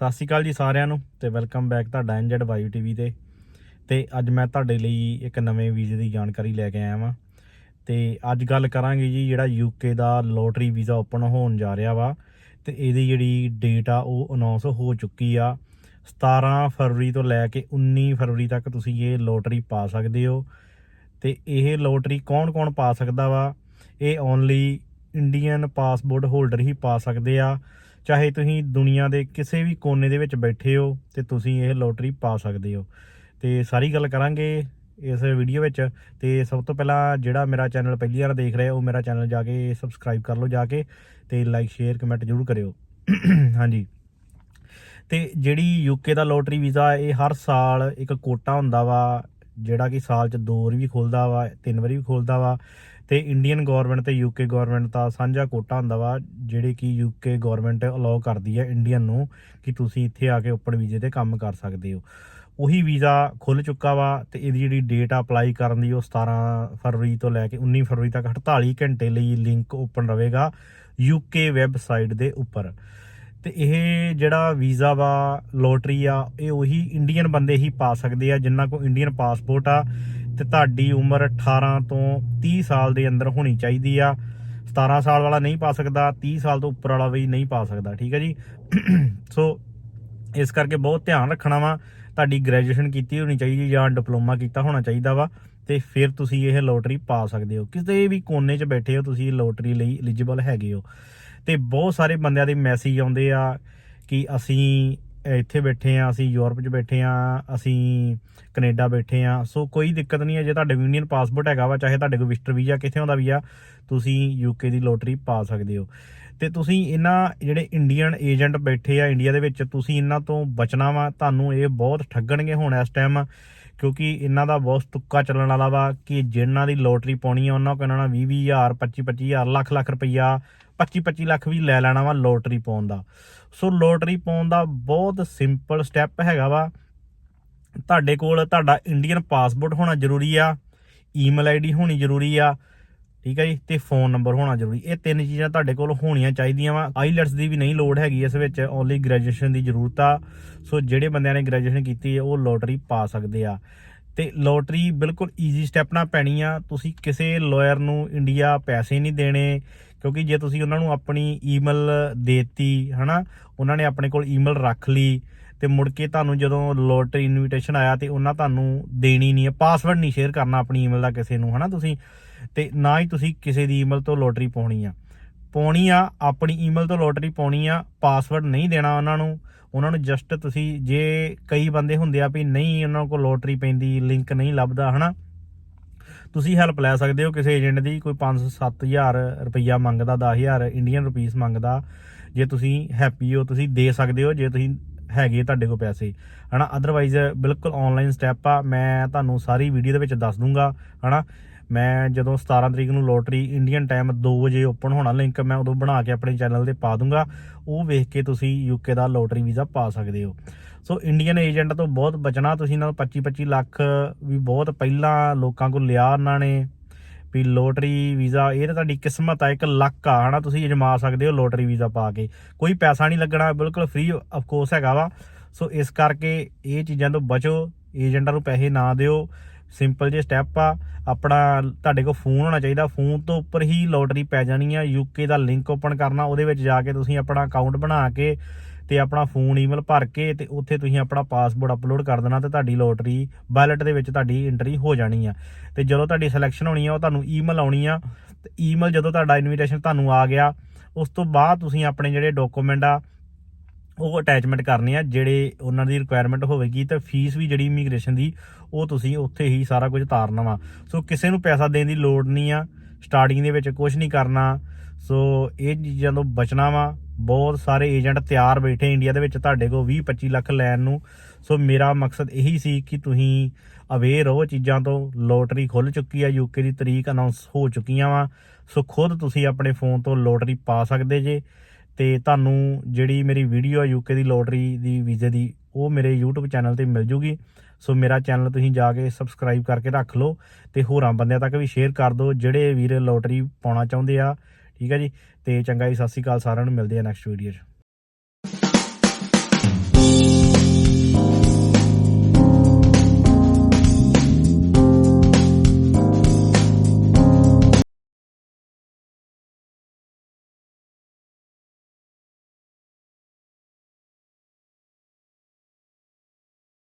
ਸਤਿ ਸ਼੍ਰੀ ਅਕਾਲ ਜੀ ਸਾਰਿਆਂ ਨੂੰ ਤੇ ਵੈਲਕਮ ਬੈਕ ਤੁਹਾਡਾ ਐਨਜੈਡ ਵਾਯੂ ਟੀਵੀ ਤੇ। ਤੇ ਅੱਜ ਮੈਂ ਤੁਹਾਡੇ ਲਈ ਇੱਕ ਨਵੇਂ ਵੀਜ਼ੇ ਦੀ ਜਾਣਕਾਰੀ ਲੈ ਕੇ ਆਇਆ ਵਾਂ। ਤੇ ਅੱਜ ਗੱਲ ਕਰਾਂਗੇ ਜੀ ਜਿਹੜਾ ਯੂਕੇ ਦਾ ਲੋਟਰੀ ਵੀਜ਼ਾ ਓਪਨ ਹੋਣ ਜਾ ਰਿਹਾ ਵਾ ਤੇ ਇਹਦੀ ਜਿਹੜੀ ਡੇਟ ਆ ਉਹ ਅਨਾਉਂਸ ਹੋ ਚੁੱਕੀ ਆ। 17 ਫਰਵਰੀ ਤੋਂ ਲੈ ਕੇ 19 ਫਰਵਰੀ ਤੱਕ ਤੁਸੀਂ ਇਹ ਲੋਟਰੀ ਪਾ ਸਕਦੇ ਹੋ। ਤੇ ਇਹ ਲੋਟਰੀ ਕੌਣ-ਕੌਣ ਪਾ ਸਕਦਾ ਵਾ? ਇਹ ਓਨਲੀ ਇੰਡੀਅਨ ਪਾਸਪੋਰਟ ਹੋਲਡਰ ਹੀ ਪਾ ਸਕਦੇ ਆ। ਚਾਹੇ ਤੁਸੀਂ ਦੁਨੀਆ ਦੇ ਕਿਸੇ ਵੀ ਕੋਨੇ ਦੇ ਵਿੱਚ ਬੈਠੇ ਹੋ ਤੇ ਤੁਸੀਂ ਇਹ ਲੋਟਰੀ ਪਾ ਸਕਦੇ ਹੋ। ਤੇ ਸਾਰੀ ਗੱਲ ਕਰਾਂਗੇ ਇਸ ਵੀਡੀਓ ਵਿੱਚ। ਤੇ ਸਭ ਤੋਂ ਪਹਿਲਾਂ ਜਿਹੜਾ ਮੇਰਾ ਚੈਨਲ ਪਹਿਲੀ ਵਾਰ ਦੇਖ ਰਿਹਾ ਉਹ ਮੇਰਾ ਚੈਨਲ ਜਾ ਕੇ ਸਬਸਕ੍ਰਾਈਬ ਕਰ ਲਓ ਜਾ ਕੇ ਤੇ ਲਾਈਕ ਸ਼ੇਅਰ ਕਮੈਂਟ ਜ਼ਰੂਰ ਕਰਿਓ। ਹਾਂਜੀ। ਤੇ ਜਿਹੜੀ ਯੂਕੇ ਦਾ ਲੋਟਰੀ ਵੀਜ਼ਾ, ਇਹ ਹਰ ਸਾਲ ਇੱਕ ਕੋਟਾ ਹੁੰਦਾ ਵਾ, ਜਿਹੜਾ ਕਿ ਸਾਲ 'ਚ ਦੋ ਵਾਰੀ ਵੀ ਖੁੱਲਦਾ ਵਾ, ਤਿੰਨ ਵਾਰੀ ਵੀ ਖੁੱਲਦਾ ਵਾ। ਤੇ ਇੰਡੀਅਨ ਗਵਰਨਮੈਂਟ ਤੇ ਯੂਕੇ ਗਵਰਨਮੈਂਟ ਦਾ ਸਾਂਝਾ ਕੋਟਾ ਹੁੰਦਾ ਵਾ, ਜਿਹੜੇ ਕਿ ਯੂਕੇ ਗਵਰਨਮੈਂਟ ਅਲਾਉ ਕਰਦੀ ਹੈ ਇੰਡੀਅਨ ਨੂੰ ਕਿ ਤੁਸੀਂ ਇੱਥੇ ਆ ਕੇ ਓਪਨ ਵੀਜ਼ੇ ਤੇ ਕੰਮ ਕਰ ਸਕਦੇ ਹੋ। ਉਹੀ ਵੀਜ਼ਾ ਖੁੱਲ ਚੁੱਕਾ ਵਾ ਤੇ ਇਹਦੀ ਜਿਹੜੀ ਡੇਟ ਅਪਲਾਈ ਕਰਨ ਦੀ ਉਹ 17 ਫਰਵਰੀ ਤੋਂ ਲੈ ਕੇ 19 ਫਰਵਰੀ ਤੱਕ 48 ਘੰਟੇ ਲਈ ਲਿੰਕ ਓਪਨ ਰਹੇਗਾ ਯੂਕੇ ਵੈਬਸਾਈਟ ਦੇ ਉੱਪਰ। ਤੇ ਇਹ ਜਿਹੜਾ ਵੀਜ਼ਾ ਵਾ ਲੋਟਰੀ ਆ, ਇਹ ਉਹੀ ਇੰਡੀਅਨ ਬੰਦੇ ਹੀ ਪਾ ਸਕਦੇ ਆ ਜਿਨ੍ਹਾਂ ਕੋਲ ਇੰਡੀਅਨ ਪਾਸਪੋਰਟ ਆ ਤੇ ਤੁਹਾਡੀ ਉਮਰ 18 ਤੋਂ 30 ਸਾਲ ਦੇ ਅੰਦਰ ਹੋਣੀ ਚਾਹੀਦੀ ਆ। 17 ਸਾਲ ਵਾਲਾ ਨਹੀਂ ਪਾ ਸਕਦਾ 30 ਸਾਲ ਤੋਂ ਉੱਪਰ ਵਾਲਾ ਵੀ ਨਹੀਂ ਪਾ ਸਕਦਾ, ਠੀਕ ਹੈ ਜੀ? ਸੋ, ਇਸ ਕਰਕੇ ਬਹੁਤ ਧਿਆਨ ਰੱਖਣਾ ਵਾ, ਤੁਹਾਡੀ ਗ੍ਰੈਜੂਏਸ਼ਨ ਕੀਤੀ ਹੋਣੀ ਚਾਹੀਦੀ ਜਾਂ ਡਿਪਲੋਮਾ ਕੀਤਾ ਹੋਣਾ ਚਾਹੀਦਾ ਵਾ, ਤੇ ਫਿਰ ਤੁਸੀਂ ਇਹ ਲੋਟਰੀ ਪਾ ਸਕਦੇ ਹੋ। ਕਿਸੇ ਵੀ ਕੋਨੇ 'ਚ ਬੈਠੇ ਹੋ, ਤੁਸੀਂ ਇਹ ਲੋਟਰੀ ਲਈ ਐਲੀਜੀਬਲ ਹੈਗੇ ਹੋ। ਤੇ ਬਹੁਤ ਸਾਰੇ ਬੰਦਿਆਂ ਦੇ ਮੈਸੇਜ ਆਉਂਦੇ ਆ ਕਿ ਅਸੀਂ ਇੱਥੇ ਬੈਠੇ ਆ, ਅਸੀਂ ਯੂਰਪ 'ਚ ਬੈਠੇ ਆ, ਅਸੀਂ ਕੈਨੇਡਾ ਬੈਠੇ ਆ। ਸੋ ਕੋਈ ਦਿੱਕਤ ਨਹੀਂ ਹੈ, ਜੇ ਤੁਹਾਡੇ ਕੋਲ ਯੂਨੀਅਨ ਪਾਸਪੋਰਟ ਹੈਗਾ ਵਾ, ਚਾਹੇ ਤੁਹਾਡੇ ਕੋਲ ਵਿਜ਼ਟਰ ਵੀਜ਼ਾ ਕਿੱਥੇ ਦਾ ਵੀ ਆ, ਤੁਸੀਂ ਯੂਕੇ ਦੀ ਲੋਟਰੀ ਪਾ ਸਕਦੇ ਹੋ। ਤੇ ਤੁਸੀਂ ਇਹਨਾਂ ਜਿਹੜੇ ਇੰਡੀਅਨ ਏਜੰਟ ਬੈਠੇ ਆ ਇੰਡੀਆ ਦੇ ਵਿੱਚ, ਤੁਸੀਂ ਇਹਨਾਂ ਤੋਂ ਬਚਣਾ ਵਾ। ਤੁਹਾਨੂੰ ਇਹ ਬਹੁਤ ਠੱਗਣਗੇ ਹੁਣ ਇਸ ਟਾਈਮ ਕਿਉਂਕਿ ਇਹਨਾਂ ਦਾ ਬਹੁਤ ਤੁੱਕਾ ਚੱਲਣ ਵਾਲਾ ਵਾ ਕਿ ਜਿਨ੍ਹਾਂ ਦੀ ਲੋਟਰੀ ਪਾਉਣੀ ਆ, ਉਹਨਾਂ ਕੋਲ ਇਹਨਾਂ ਨਾਲ 20 20000 25 25000 ਲੱਖ ਲੱਖ ਰੁਪਈਆ 25 25 ਲੱਖ ਵੀ ਲੈ ਲੈਣਾ ਵਾ ਲੋਟਰੀ ਪਾਉਣ ਦਾ। ਸੋ ਲੋਟਰੀ ਪਾਉਣ ਦਾ ਬਹੁਤ ਸਿੰਪਲ ਸਟੈਪ ਹੈਗਾ ਵਾ। ਤੁਹਾਡੇ ਕੋਲ ਤੁਹਾਡਾ ਇੰਡੀਅਨ ਪਾਸਪੋਰਟ ਹੋਣਾ ਜ਼ਰੂਰੀ ਆ ਈਮੇਲ ਆਈਡੀ ਹੋਣੀ ਜ਼ਰੂਰੀ ਆ ਠੀਕ ਹੈ ਜੀ? ਤੇ ਫੋਨ ਨੰਬਰ ਹੋਣਾ ਜ਼ਰੂਰੀ। ਇਹ ਤਿੰਨ ਚੀਜ਼ਾਂ ਤੁਹਾਡੇ ਕੋਲ ਹੋਣੀਆਂ ਚਾਹੀਦੀਆਂ ਵਾ। ਆਈਲੈਟਸ ਦੀ ਵੀ ਨਹੀਂ ਲੋੜ ਹੈਗੀ ਇਸ ਵਿੱਚ। ਓਨਲੀ ਗ੍ਰੈਜੂਏਸ਼ਨ ਦੀ ਜ਼ਰੂਰਤ ਆ। ਸੋ ਜਿਹੜੇ ਬੰਦਿਆਂ ਨੇ ਗ੍ਰੈਜੂਏਸ਼ਨ ਕੀਤੀ ਹੈ, ਉਹ ਲੋਟਰੀ ਪਾ ਸਕਦੇ ਆ। ਤੇ ਲੋਟਰੀ ਬਿਲਕੁਲ ਈਜ਼ੀ ਸਟੈਪ ਨਾਲ ਪੈਣੀ ਆ। ਤੁਸੀਂ ਕਿਸੇ ਲਾਇਰ ਨੂੰ ਇੰਡੀਆ ਪੈਸੇ ਨਹੀਂ ਦੇਣੇ, ਕਿਉਂਕਿ ਜੇ ਤੁਸੀਂ ਉਹਨਾਂ ਨੂੰ ਆਪਣੀ ਈਮੇਲ ਦੇਤੀ, ਹਨਾ, ਉਹਨਾਂ ਨੇ ਆਪਣੇ ਕੋਲ ਈਮੇਲ ਰੱਖ ਲਈ, ਤੇ ਮੁੜ ਕੇ ਤੁਹਾਨੂੰ ਜਦੋਂ ਲੋਟਰੀ ਇਨਵੀਟੇਸ਼ਨ ਆਇਆ ਤੇ ਉਹਨਾਂ ਤੁਹਾਨੂੰ ਦੇਣੀ ਨਹੀਂ ਹੈ ਪਾਸਵਰਡ ਨਹੀਂ ਸ਼ੇਅਰ ਕਰਨਾ ਆਪਣੀ ਈਮੇਲ ਦਾ ਕਿਸੇ ਨੂੰ, ਹਨਾ ਤੁਸੀਂ। ਤੇ ਨਾ ਹੀ ਤੁਸੀਂ ਕਿਸੇ ਦੀ ਈਮੇਲ ਤੋਂ ਲੋਟਰੀ ਪਾਉਣੀ ਆ। ਪਾਉਣੀ ਆ, ਆਪਣੀ ਈਮੇਲ ਤੋਂ ਲੋਟਰੀ ਪਾਉਣੀ ਆ ਪਾਸਵਰਡ ਨਹੀਂ ਦੇਣਾ ਉਹਨਾਂ ਨੂੰ। ਉਹਨਾਂ ਨੂੰ ਜਸਟ ਤੁਸੀਂ ਜੇ ਕਈ ਬੰਦੇ ਹੁੰਦੇ ਆ ਵੀ ਨਹੀਂ ਉਹਨਾਂ ਕੋਲ ਲੋਟਰੀ ਪੈਂਦੀ ਲਿੰਕ ਨਹੀਂ ਲੱਭਦਾ, ਹਨਾ? ਤੁਸੀਂ ਹੈਲਪ ਲੈ ਸਕਦੇ ਹੋ ਕਿਸੇ ਏਜੰਟ ਦੀ, ਕੋਈ 5-7000 ਰੁਪਈਆ ਮੰਗਦਾ 10000 ਇੰਡੀਅਨ ਰੁਪੀਸ ਮੰਗਦਾ। ਜੇ ਤੁਸੀਂ ਹੈਪੀ ਹੋ, ਤੁਸੀਂ ਦੇ ਸਕਦੇ ਹੋ, ਜੇ ਤੁਸੀਂ ਹੈਗੇ ਤੁਹਾਡੇ ਕੋਲ ਪੈਸੇ। ਹਨਾ ਅਦਰਵਾਈਜ਼ ਬਿਲਕੁਲ ਆਨਲਾਈਨ ਸਟੈਪ ਆ। ਮੈਂ ਤੁਹਾਨੂੰ ਸਾਰੀ ਵੀਡੀਓ ਦੇ ਵਿੱਚ ਦੱਸ ਦੂੰਗਾ, ਹਨਾ? ਮੈਂ ਜਦੋਂ 17 ਤਰੀਕ ਨੂੰ ਲੋਟਰੀ ਇੰਡੀਅਨ ਟਾਈਮ 2 ਵਜੇ ਓਪਨ ਹੋਣਾ ਲਿੰਕ ਮੈਂ ਉਦੋਂ ਬਣਾ ਕੇ ਆਪਣੇ ਚੈਨਲ ਤੇ ਪਾ ਦੂੰਗਾ। ਉਹ ਵੇਖ ਕੇ ਤੁਸੀਂ ਯੂਕੇ ਦਾ ਲੋਟਰੀ ਵੀਜ਼ਾ ਪਾ ਸਕਦੇ ਹੋ। ਸੋ ਇੰਡੀਅਨ ਏਜੰਟ ਤੋਂ ਬਹੁਤ ਬਚਣਾ, ਤੁਸੀਂ ਨਾਲ 25 25 ਲੱਖ ਵੀ ਬਹੁਤ ਪਹਿਲਾਂ ਲੋਕਾਂ ਕੋਲ ਲਿਆ ਉਹਨਾਂ ਨੇ। ਵੀ ਲੋਟਰੀ ਵੀਜ਼ਾ, ਇਹ ਤਾਂ ਤੁਹਾਡੀ ਕਿਸਮਤ ਆ, ਇੱਕ ਲੱਕ ਆ, ਹਨਾ? ਤੁਸੀਂ ਅਜਮਾ ਸਕਦੇ ਹੋ ਲੋਟਰੀ ਵੀਜ਼ਾ ਪਾ ਕੇ। ਕੋਈ ਪੈਸਾ ਨਹੀਂ ਲੱਗਣਾ, ਬਿਲਕੁਲ ਫ੍ਰੀ ਆਫ ਕੋਰਸ ਹੈਗਾ ਵਾ। ਸੋ ਇਸ ਕਰਕੇ ਇਹ ਚੀਜ਼ਾਂ ਤੋਂ ਬਚੋ, ਏਜੰਟਾਂ ਨੂੰ ਪੈਸੇ ਨਾ ਦਿਓ। ਸਿੰਪਲ ਜੇ ਸਟੈਪ ਆ। ਆਪਣਾ ਤੁਹਾਡੇ ਕੋਲ ਫੋਨ ਹੋਣਾ ਚਾਹੀਦਾ। ਫੋਨ ਤੋਂ ਉੱਪਰ ਹੀ ਲੋਟਰੀ ਪੈ ਜਾਣੀ ਆ। ਯੂਕੇ ਦਾ ਲਿੰਕ ਓਪਨ ਕਰਨਾ। ਉਹਦੇ ਵਿੱਚ ਜਾ ਕੇ ਤੁਸੀਂ ਆਪਣਾ ਅਕਾਊਂਟ ਬਣਾ ਕੇ ਤੇ ਆਪਣਾ ਫੋਨ ਈਮੇਲ ਭਰ ਕੇ ਤੇ ਉੱਥੇ ਤੁਸੀਂ ਆਪਣਾ ਪਾਸਪੋਰਟ ਅਪਲੋਡ ਕਰ ਦੇਣਾ ਤੇ ਤੁਹਾਡੀ ਲੋਟਰੀ ਵਾਇਲਟ ਦੇ ਵਿੱਚ ਤੁਹਾਡੀ ਐਂਟਰੀ ਹੋ ਜਾਣੀ ਆ। ਤੇ ਜਦੋਂ ਤੁਹਾਡੀ ਸਿਲੈਕਸ਼ਨ ਹੋਣੀ ਆ, ਉਹ ਤੁਹਾਨੂੰ ਈਮੇਲ ਆਉਣੀ ਆ। ਤੇ ਈਮੇਲ ਜਦੋਂ ਤੁਹਾਡਾ ਇਨਵੀਟੇਸ਼ਨ ਤੁਹਾਨੂੰ ਆ ਗਿਆ, ਉਸ ਤੋਂ ਬਾਅਦ ਤੁਸੀਂ ਆਪਣੇ ਜਿਹੜੇ ਡਾਕੂਮੈਂਟ ਆ ਉਹ ਅਟੈਚਮੈਂਟ ਕਰਨੇ ਆ, ਜਿਹੜੇ ਉਹਨਾਂ ਦੀ ਰਿਕੁਆਇਰਮੈਂਟ ਹੋਵੇਗੀ ਤੇ ਫੀਸ ਵੀ ਜਿਹੜੀ ਇਮੀਗ੍ਰੇਸ਼ਨ ਦੀ, ਉਹ ਤੁਸੀਂ ਉੱਥੇ ਹੀ ਸਾਰਾ ਕੁਝ ਤਾਰਨਾ ਵਾ। ਸੋ ਕਿਸੇ ਨੂੰ ਪੈਸਾ ਦੇਣ ਦੀ ਲੋੜ ਨਹੀਂ ਆ ਸਟਾਰਟਿੰਗ ਦੇ ਵਿੱਚ ਕੁਝ ਨਹੀਂ ਕਰਨਾ। ਸੋ ਇਹ ਚੀਜ਼ਾਂ ਤੋਂ ਬਚਣਾ ਵਾ। ਬਹੁਤ ਸਾਰੇ ਏਜੰਟ ਤਿਆਰ ਬੈਠੇ ਇੰਡੀਆ ਦੇ ਵਿੱਚ ਤੁਹਾਡੇ ਕੋਲ 20 25 ਲੱਖ ਲੈਣ ਨੂੰ। ਸੋ ਮੇਰਾ ਮਕਸਦ ਇਹੀ ਸੀ ਕਿ ਤੁਸੀਂ ਅਵੇਅਰ ਹੋ ਚੀਜ਼ਾਂ ਤੋਂ। ਲੋਟਰੀ ਖੁੱਲ ਚੁੱਕੀ ਆ ਯੂਕੇ ਦੀ ਤਰੀਕ ਅਨਾਉਂਸ ਹੋ ਚੁੱਕੀਆਂ ਵਾ। ਸੋ ਖੁਦ ਤੁਸੀਂ ਆਪਣੇ ਫੋਨ ਤੋਂ ਲੋਟਰੀ ਪਾ ਸਕਦੇ ਜੇ। ਤੇ ਤੁਹਾਨੂੰ ਜਿਹੜੀ ਮੇਰੀ ਵੀਡੀਓ ਆ ਯੂਕੇ ਦੀ ਲੋਟਰੀ ਦੀ ਵੀਜ਼ੇ ਦੀ, ਉਹ ਮੇਰੇ YouTube ਚੈਨਲ ਤੇ ਮਿਲ ਜੂਗੀ। ਸੋ ਮੇਰਾ ਚੈਨਲ ਤੁਸੀਂ ਜਾ ਕੇ ਸਬਸਕ੍ਰਾਈਬ ਕਰਕੇ ਰੱਖ ਲਓ ਤੇ ਹੋਰਾਂ ਬੰਦਿਆਂ ਤੱਕ ਵੀ ਸ਼ੇਅਰ ਕਰ ਦਿਓ ਜਿਹੜੇ ਵੀਰ ਲੋਟਰੀ ਪਾਉਣਾ ਚਾਹੁੰਦੇ ਆ। ਠੀਕ ਹੈ ਜੀ? ਤੇ ਚੰਗਾ ਜੀ, ਸਤਿ ਸ਼੍ਰੀ ਅਕਾਲ ਸਾਰਿਆਂ ਨੂੰ, ਮਿਲਦੇ ਆ ਨੈਕਸਟ ਵੀਡੀਓ 'ਚ।